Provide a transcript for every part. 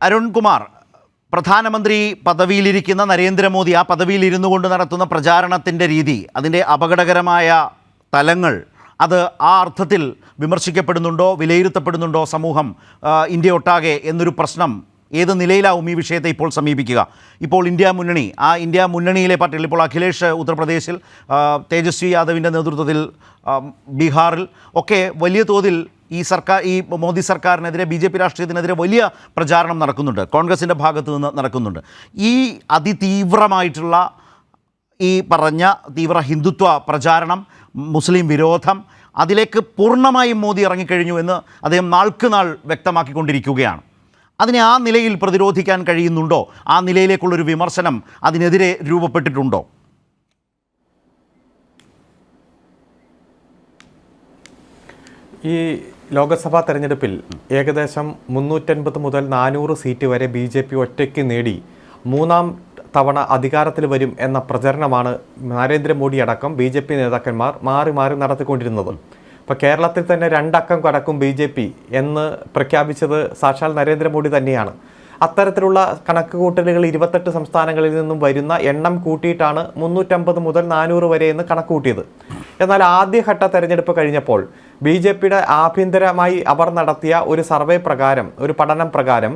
അരുൺകുമാർ പ്രധാനമന്ത്രി പദവിയിലിരിക്കുന്ന നരേന്ദ്രമോദി ആ പദവിയിൽ ഇരുന്നു കൊണ്ട് നടത്തുന്ന പ്രചാരണത്തിന്റെ രീതി അതിന്റെ അപകടകരമായ തലങ്ങൾ അത് ആ അർത്ഥത്തിൽ വിമർശിക്കപ്പെടുന്നുണ്ടോ വിലയിരുത്തപ്പെടുന്നുണ്ടോ സമൂഹം ഇന്ത്യ ഒട്ടാകെ എന്നൊരു പ്രശ്നം ഏത് നിലയിലാവും ഈ വിഷയത്തെ ഇപ്പോൾ സമീപിക്കുക. ഇപ്പോൾ ഇന്ത്യ മുന്നണി ആ ഇന്ത്യ മുന്നണിയിലെ പാർട്ടികൾ ഇപ്പോൾ അഖിലേഷ് ഉത്തർപ്രദേശിൽ തേജസ്വി യാദവിന്റെ നേതൃത്വത്തിൽ ബീഹാറിൽ ഒക്കെ വലിയ തോതിൽ ഈ സർക്കാർ ഈ മോദി സർക്കാരിനെതിരെ ബി ജെ പി രാഷ്ട്രീയത്തിനെതിരെ വലിയ പ്രചാരണം നടക്കുന്നുണ്ട്. കോൺഗ്രസിന്റെ ഭാഗത്തു നിന്ന് നടക്കുന്നുണ്ട്. ഈ അതിതീവ്രമായിട്ടുള്ള ഈ പറഞ്ഞ തീവ്ര ഹിന്ദുത്വ പ്രചാരണം മുസ്ലിം വിരോധം അതിലേക്ക് പൂർണമായും മോദി ഇറങ്ങിക്കഴിഞ്ഞു എന്ന് അദ്ദേഹം നാൾക്ക് നാൾ വ്യക്തമാക്കിക്കൊണ്ടിരിക്കുകയാണ്. അതിനെ ആ നിലയിൽ പ്രതിരോധിക്കാൻ കഴിയുന്നുണ്ടോ? ആ നിലയിലേക്കുള്ളൊരു വിമർശനം അതിനെതിരെ രൂപപ്പെട്ടിട്ടുണ്ടോ? ഈ ലോക്സഭാ തെരഞ്ഞെടുപ്പിൽ ഏകദേശം മുന്നൂറ്റൻപത് മുതൽ നാനൂറ് സീറ്റ് വരെ ബി ജെ പി ഒറ്റയ്ക്ക് നേടി മൂന്നാം തവണ അധികാരത്തിൽ വരും എന്ന പ്രചരണമാണ് നരേന്ദ്രമോദി അടക്കം ബി ജെ പി നേതാക്കന്മാർ മാറി മാറി നടത്തിക്കൊണ്ടിരുന്നത്. ഇപ്പോൾ കേരളത്തിൽ തന്നെ രണ്ടക്കം കടക്കും ബി ജെ പി എന്ന് പ്രഖ്യാപിച്ചത് സാക്ഷാൽ നരേന്ദ്രമോദി തന്നെയാണ്. അത്തരത്തിലുള്ള കണക്കുകൂട്ടലുകൾ ഇരുപത്തെട്ട് സംസ്ഥാനങ്ങളിൽ നിന്നും വരുന്ന എണ്ണം കൂട്ടിയിട്ടാണ് മുന്നൂറ്റമ്പത് മുതൽ നാനൂറ് വരെ എന്ന് കണക്ക് കൂട്ടിയത് എന്നാൽ ആദ്യഘട്ട തെരഞ്ഞെടുപ്പ് കഴിഞ്ഞപ്പോൾ ബി ജെ പിയുടെ ആഭ്യന്തരമായി അവർ നടത്തിയ ഒരു സർവേ പ്രകാരം ഒരു പഠനം പ്രകാരം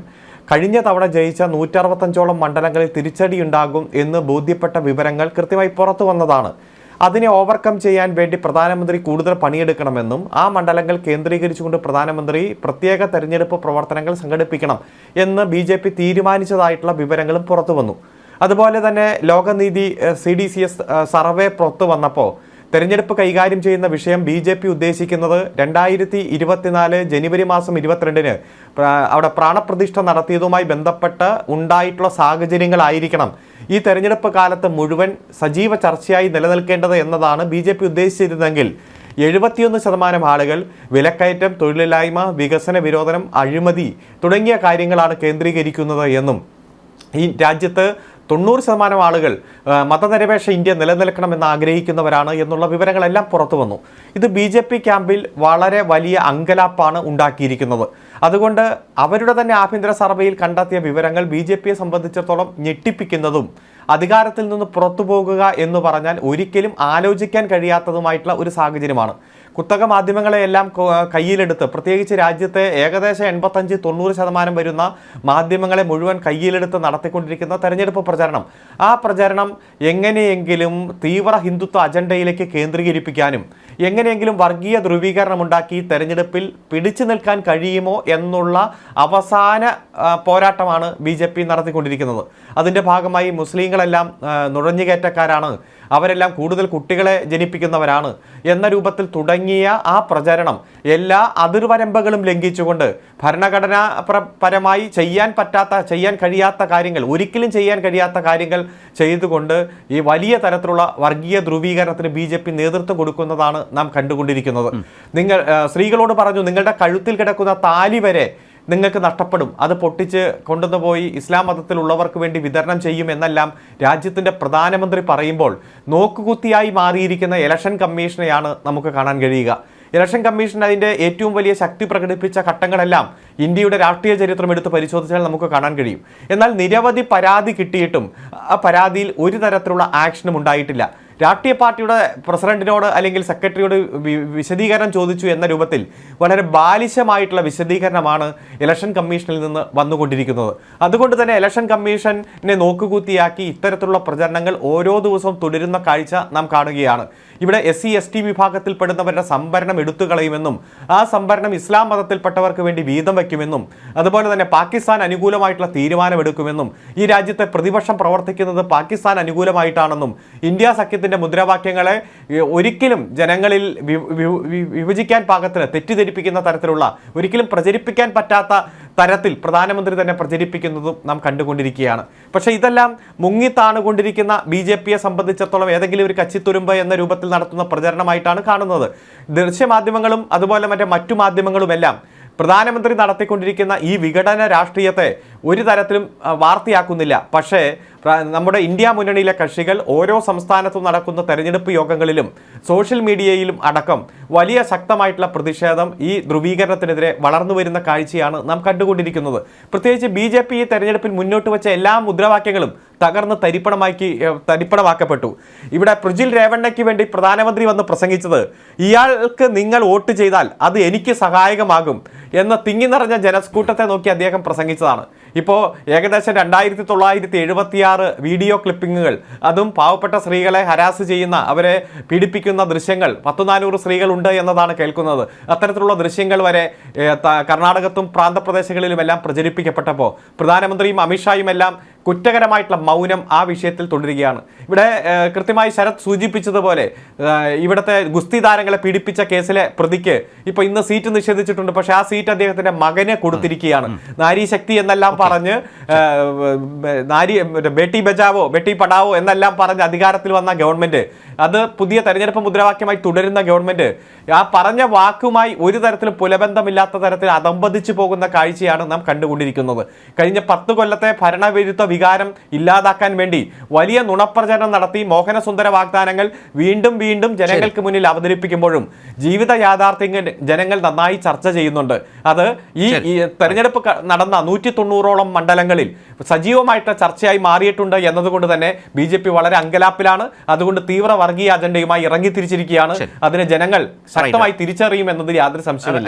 കഴിഞ്ഞ തവണ ജയിച്ച നൂറ്ററുപത്തഞ്ചോളം മണ്ഡലങ്ങളിൽ തിരിച്ചടിയുണ്ടാകും എന്ന് ബോധ്യപ്പെട്ട വിവരങ്ങൾ കൃത്യമായി പുറത്തു വന്നതാണ്. അതിനെ ഓവർകം ചെയ്യാൻ വേണ്ടി പ്രധാനമന്ത്രി കൂടുതൽ പണിയെടുക്കണമെന്നും ആ മണ്ഡലങ്ങൾ കേന്ദ്രീകരിച്ചുകൊണ്ട് പ്രധാനമന്ത്രി പ്രത്യേക തെരഞ്ഞെടുപ്പ് പ്രവർത്തനങ്ങൾ സംഘടിപ്പിക്കണം എന്ന് ബി ജെ പി തീരുമാനിച്ചതായിട്ടുള്ള വിവരങ്ങളും പുറത്തു വന്നു. അതുപോലെ തന്നെ Lokniti C D C S survey പുറത്തു വന്നപ്പോൾ തെരഞ്ഞെടുപ്പ് കൈകാര്യം ചെയ്യുന്ന വിഷയം ബി ജെ പി ഉദ്ദേശിക്കുന്നത് രണ്ടായിരത്തി ഇരുപത്തിനാല് ജനുവരി മാസം ഇരുപത്തിരണ്ടിന് അവിടെ പ്രാണപ്രതിഷ്ഠ നടത്തിയതുമായി ബന്ധപ്പെട്ട് ഉണ്ടായിട്ടുള്ള സാഹചര്യങ്ങളായിരിക്കണം ഈ തെരഞ്ഞെടുപ്പ് കാലത്ത് മുഴുവൻ സജീവ ചർച്ചയായി നിലനിൽക്കേണ്ടത് എന്നതാണ് ബി ജെ പി ഉദ്ദേശിച്ചിരുന്നെങ്കിൽ എഴുപത്തിയൊന്ന് ശതമാനം ആളുകൾ വിലക്കയറ്റം തൊഴിലില്ലായ്മ വികസന വിരോധനം അഴിമതി തുടങ്ങിയ കാര്യങ്ങളാണ് കേന്ദ്രീകരിക്കുന്നത് എന്നും ഈ രാജ്യത്ത് തൊണ്ണൂറ് ശതമാനം ആളുകൾ മതനിരപേക്ഷ ഇന്ത്യ നിലനിൽക്കണമെന്ന് ആഗ്രഹിക്കുന്നവരാണ് എന്നുള്ള വിവരങ്ങളെല്ലാം പുറത്തു വന്നു. ഇത് ബി ജെ പി ക്യാമ്പിൽ വളരെ വലിയ അങ്കലാപ്പാണ് ഉണ്ടാക്കിയിരിക്കുന്നത്. അതുകൊണ്ട് അവരുടെ തന്നെ ആഭ്യന്തര സർവേയിൽ കണ്ടെത്തിയ വിവരങ്ങൾ ബി ജെ പിയെ സംബന്ധിച്ചിടത്തോളം ഞെട്ടിപ്പിക്കുന്നതും അധികാരത്തിൽ നിന്ന് പുറത്തു പോകുക എന്ന് പറഞ്ഞാൽ ഒരിക്കലും ആലോചിക്കാൻ കഴിയാത്തതുമായിട്ടുള്ള ഒരു സാഹചര്യമാണ്. കുത്തക മാധ്യമങ്ങളെയെല്ലാം കയ്യിലെടുത്ത് പ്രത്യേകിച്ച് രാജ്യത്തെ ഏകദേശം എൺപത്തഞ്ച് തൊണ്ണൂറ് ശതമാനം വരുന്ന മാധ്യമങ്ങളെ മുഴുവൻ കയ്യിലെടുത്ത് നടത്തിക്കൊണ്ടിരിക്കുന്ന തെരഞ്ഞെടുപ്പ് പ്രചരണം. ആ പ്രചരണം എങ്ങനെയെങ്കിലും തീവ്ര ഹിന്ദുത്വ അജണ്ടയിലേക്ക് കേന്ദ്രീകരിപ്പിക്കാനും എങ്ങനെയെങ്കിലും വർഗീയ ധ്രുവീകരണം ഉണ്ടാക്കി തെരഞ്ഞെടുപ്പിൽ പിടിച്ചു നിൽക്കാൻ കഴിയുമോ എന്നുള്ള അവസാന പോരാട്ടമാണ് ബി ജെ പി നടത്തിക്കൊണ്ടിരിക്കുന്നത്. അതിന്റെ ഭാഗമായി മുസ്ലിങ്ങളെല്ലാം നുഴഞ്ഞുകയറ്റക്കാരാണ്. അവരെല്ലാം കൂടുതൽ കുട്ടികളെ ജനിപ്പിക്കുന്നവരാണ്. എന്ന രൂപത്തിൽ തുടങ്ങിയ ആ പ്രചരണം എല്ലാ അതിർവരമ്പകളും ലംഘിച്ചുകൊണ്ട് ഭരണഘടനാ പരമായി ചെയ്യാൻ പറ്റാത്ത ചെയ്യാൻ കഴിയാത്ത കാര്യങ്ങൾ ഒരിക്കലും ചെയ്യാൻ കഴിയാത്ത കാര്യങ്ങൾ ചെയ്തുകൊണ്ട് ഈ വലിയ തരത്തിലുള്ള വർഗീയ ധ്രുവീകരണത്തിന് ബി ജെ പി നേതൃത്വം കൊടുക്കുന്നതാണ് നാം കണ്ടുകൊണ്ടിരിക്കുന്നത്. നിങ്ങൾ സ്ത്രീകളോട് പറഞ്ഞു നിങ്ങളുടെ കഴുത്തിൽ കിടക്കുന്ന താലി വരെ നിങ്ങൾക്ക് നഷ്ടപ്പെടും. അത് പൊട്ടിച്ച് കൊണ്ടുവന്നുപോയി ഇസ്ലാം മതത്തിലുള്ളവർക്ക് വേണ്ടി വിതരണം ചെയ്യും എന്നെല്ലാം രാജ്യത്തിന്റെ പ്രധാനമന്ത്രി പറയുമ്പോൾ നോക്കുകുത്തിയായി മാറിയിരിക്കുന്ന ഇലക്ഷൻ കമ്മീഷനെയാണ് നമുക്ക് കാണാൻ കഴിയുക. ഇലക്ഷൻ കമ്മീഷൻ അതിന്റെ ഏറ്റവും വലിയ ശക്തി പ്രകടിപ്പിച്ച ഘട്ടങ്ങളെല്ലാം ഇന്ത്യയുടെ രാഷ്ട്രീയ ചരിത്രം എടുത്ത് പരിശോധിച്ചാൽ നമുക്ക് കാണാൻ കഴിയും. എന്നാൽ നിരവധി പരാതി കിട്ടിയിട്ടും ആ പരാതിയിൽ ഒരു തരത്തിലുള്ള ആക്ഷനും ഉണ്ടായിട്ടില്ല. രാഷ്ട്രീയ പാർട്ടിയുടെ പ്രസിഡന്റിനോട് അല്ലെങ്കിൽ സെക്രട്ടറിയോട് വിശദീകരണം ചോദിച്ചു എന്ന രൂപത്തിൽ വളരെ ബാലിശമായിട്ടുള്ള വിശദീകരണമാണ് ഇലക്ഷൻ കമ്മീഷനിൽ നിന്ന് വന്നുകൊണ്ടിരിക്കുന്നത്. അതുകൊണ്ട് തന്നെ ഇലക്ഷൻ കമ്മീഷനെ നോക്കുകൂത്തിയാക്കി ഇത്തരത്തിലുള്ള പ്രചരണങ്ങൾ ഓരോ ദിവസവും തുടരുന്ന കാഴ്ച നാം കാണുകയാണ്. ഇവിടെ എസ് സി എസ് ടി വിഭാഗത്തിൽപ്പെടുന്നവരുടെ സംവരണം എടുത്തു കളയുമെന്നും ആ സംവരണം ഇസ്ലാം മതത്തിൽപ്പെട്ടവർക്ക് വേണ്ടി വീതം വയ്ക്കുമെന്നും അതുപോലെ തന്നെ പാകിസ്ഥാൻ അനുകൂലമായിട്ടുള്ള തീരുമാനമെടുക്കുമെന്നും ഈ രാജ്യത്തെ പ്രതിപക്ഷം പ്രവർത്തിക്കുന്നത് പാകിസ്ഥാൻ അനുകൂലമായിട്ടാണെന്നും ഇന്ത്യ സഖ്യത്തിന്റെ മുദ്രാവാക്യങ്ങളെ ഒരിക്കലും ജനങ്ങളിൽ വിഭജിക്കാൻ പാകത്തിന് തെറ്റിദ്ധരിപ്പിക്കുന്ന തരത്തിലുള്ള ഒരിക്കലും പ്രചരിപ്പിക്കാൻ പറ്റാത്ത തരത്തിൽ പ്രധാനമന്ത്രി തന്നെ പ്രചരിപ്പിക്കുന്നതും നാം കണ്ടുകൊണ്ടിരിക്കുകയാണ്. പക്ഷേ ഇതെല്ലാം മുങ്ങിത്താണുകൊണ്ടിരിക്കുന്ന ബി ജെ പിയെ സംബന്ധിച്ചിടത്തോളം ഏതെങ്കിലും ഒരു കച്ചിത്തുരുമ്പ് എന്ന രൂപത്തിൽ നടത്തുന്ന പ്രചരണമായിട്ടാണ് കാണുന്നത്. ദൃശ്യമാധ്യമങ്ങളും അതുപോലെ മറ്റേ മറ്റു മാധ്യമങ്ങളുമെല്ലാം പ്രധാനമന്ത്രി നടത്തിക്കൊണ്ടിരിക്കുന്ന ഈ വിഘടന രാഷ്ട്രീയത്തെ ഒരു തരത്തിലും വാർത്തയാക്കുന്നില്ല. പക്ഷേ നമ്മുടെ ഇന്ത്യ മുന്നണിയിലെ കക്ഷികൾ ഓരോ സംസ്ഥാനത്തും നടക്കുന്ന തെരഞ്ഞെടുപ്പ് യോഗങ്ങളിലും സോഷ്യൽ മീഡിയയിലും അടക്കം വലിയ ശക്തമായിട്ടുള്ള പ്രതിഷേധം ഈ ധ്രുവീകരണത്തിനെതിരെ വളർന്നു വരുന്ന കാഴ്ചയാണ് നാം കണ്ടുകൊണ്ടിരിക്കുന്നത്. പ്രത്യേകിച്ച് ബി ജെ പി ഈ തെരഞ്ഞെടുപ്പിൽ മുന്നോട്ട് വെച്ച എല്ലാ മുദ്രാവാക്യങ്ങളും തകർന്ന് തരിപ്പണമാക്കി തരിപ്പണമാക്കപ്പെട്ടു. ഇവിടെ പ്രജിൽ രേവണ്ണയ്ക്ക് വേണ്ടി പ്രധാനമന്ത്രി വന്ന് പ്രസംഗിച്ചത് ഇയാൾക്ക് നിങ്ങൾ വോട്ട് ചെയ്താൽ അത് എനിക്ക് സഹായകമാകും എന്ന തിങ്ങി നിറഞ്ഞ ജനസ്കൂട്ടത്തെ നോക്കി അദ്ദേഹം പ്രസംഗിച്ചതാണ്. ഇപ്പോൾ ഏകദേശം രണ്ടായിരത്തി തൊള്ളായിരത്തി എഴുപത്തിയാറ് വീഡിയോ ക്ലിപ്പിങ്ങുകൾ അതും പാവപ്പെട്ട സ്ത്രീകളെ ഹരാസ് ചെയ്യുന്ന അവരെ പീഡിപ്പിക്കുന്ന ദൃശ്യങ്ങൾ പത്തു നാനൂറ് സ്ത്രീകളുണ്ട് എന്നതാണ് കേൾക്കുന്നത്. അത്തരത്തിലുള്ള ദൃശ്യങ്ങൾ വരെ കർണാടകത്തും പ്രാന്തപ്രദേശങ്ങളിലുമെല്ലാം പ്രചരിപ്പിക്കപ്പെട്ടപ്പോൾ പ്രധാനമന്ത്രിയും അമിത്ഷായും എല്ലാം കുറ്റകരമായിട്ടുള്ള മൗനം ആ വിഷയത്തിൽ തുടരുകയാണ്. ഇവിടെ കൃത്യമായി ശരത് സൂചിപ്പിച്ചതുപോലെ ഇവിടുത്തെ ഗുസ്തി താരങ്ങളെ പീഡിപ്പിച്ച കേസിലെ പ്രതിക്ക് ഇപ്പൊ ഇന്ന് സീറ്റ് നിഷേധിച്ചിട്ടുണ്ട്. പക്ഷേ ആ സീറ്റ് അദ്ദേഹത്തിന്റെ മകനെ കൊടുത്തിരിക്കുകയാണ്. നാരീശക്തി എന്നെല്ലാം പറഞ്ഞ് നാരി ബേട്ടി ബജാവോ ബേട്ടി പടാവോ എന്നെല്ലാം പറഞ്ഞ് അധികാരത്തിൽ വന്ന ഗവൺമെന്റ് അത് പുതിയ തെരഞ്ഞെടുപ്പ് മുദ്രാവാക്യമായി തുടരുന്ന ഗവൺമെന്റ് ആ പറഞ്ഞ വാക്കുമായി ഒരു തരത്തിലും പുലബന്ധമില്ലാത്ത തരത്തിൽ അതമ്പതിച്ചു പോകുന്ന കാഴ്ചയാണ് നാം കണ്ടുകൊണ്ടിരിക്കുന്നത്. കഴിഞ്ഞ പത്ത് കൊല്ലത്തെ ഭരണവിരുദ്ധ വികാരം ഇല്ലാതാക്കാൻ വേണ്ടി വലിയ നുണപ്രചരണം നടത്തി മോഹനസുന്ദര വാഗ്ദാനങ്ങൾ വീണ്ടും വീണ്ടും ജനങ്ങൾക്ക് മുന്നിൽ അവതരിപ്പിക്കുമ്പോഴും ജീവിത യാഥാർത്ഥ്യങ്ങൾ ജനങ്ങൾ നന്നായി ചർച്ച ചെയ്യുന്നുണ്ട്. അത് ഈ ഈ തെരഞ്ഞെടുപ്പ് നടന്ന നൂറ്റി തൊണ്ണൂറോളം മണ്ഡലങ്ങളിൽ സജീവമായിട്ട് ചർച്ചയായി മാറിയിട്ടുണ്ട് എന്നതുകൊണ്ട് തന്നെ ബി ജെ പി വളരെ അങ്കലാപ്പിലാണ്. അതുകൊണ്ട് തീവ്ര വർഗീയ അജണ്ടയുമായി ഇറങ്ങി തിരിച്ചിരിക്കുകയാണ് അതിന് ജനങ്ങൾ ശക്തമായി തിരിച്ചറിയും എന്നതിൽ യാതൊരു സംശയമില്ല